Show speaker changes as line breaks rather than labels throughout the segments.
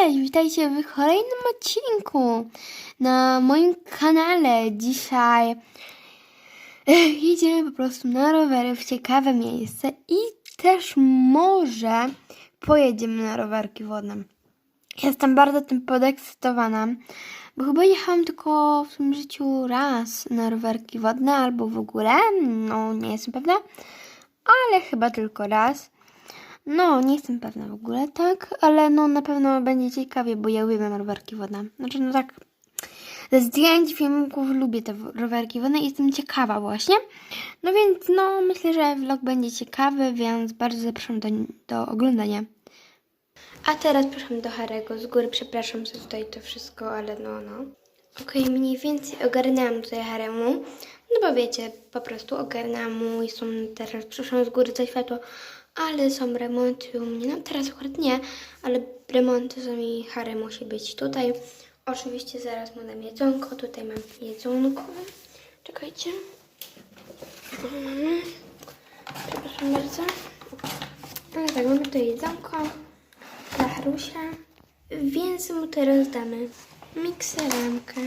Cześć, witajcie w kolejnym odcinku na moim kanale. Dzisiaj jedziemy po prostu na rowery w ciekawe miejsce i też może pojedziemy na rowerki wodne. Jestem bardzo tym podekscytowana, bo chyba jechałam tylko w tym życiu raz na rowerki wodne albo w ogóle, no nie jestem pewna, ale chyba tylko raz. No, nie jestem pewna w ogóle, tak, ale no na pewno będzie ciekawie, bo ja uwielbiam rowerki wodne. Znaczy, no tak, ze zdjęć, filmików lubię te rowerki wodne i jestem ciekawa właśnie. No więc, no, myślę, że vlog będzie ciekawy, więc bardzo zapraszam do, do oglądania. A teraz przepraszam do Harego. Z góry przepraszam za tutaj to wszystko, ale no, no. Okej, mniej więcej ogarnęłam tutaj Haremu. No bo wiecie, po prostu ogarnęłam mu i są teraz, przepraszam z góry za światło, ale są remonty u mnie. No teraz akurat nie, ale remonty są i Harry musi być tutaj. Oczywiście zaraz mu dam jedzonko. Tutaj mam jedzonko. Czekajcie. Mhm. Przepraszam bardzo. Ale tak, mamy tutaj jedzonko dla Harusia. Więc mu teraz damy mikseramkę.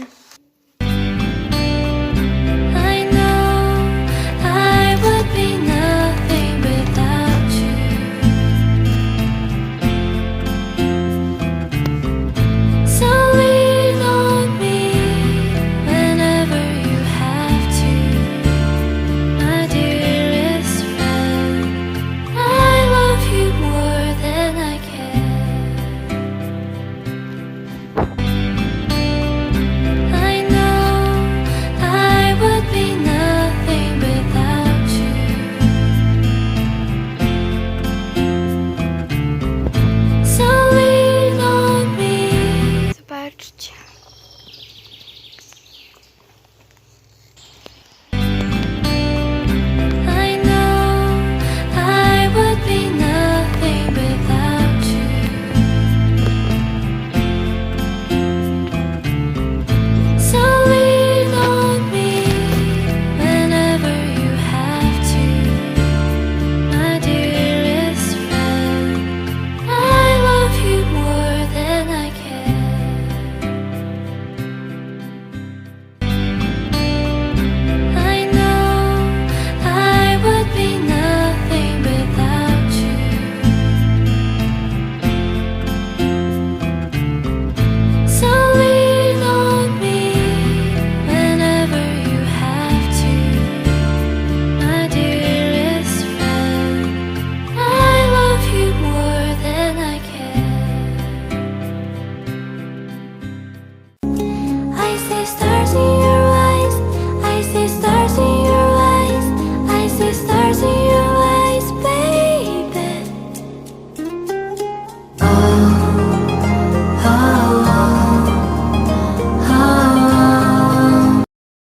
sister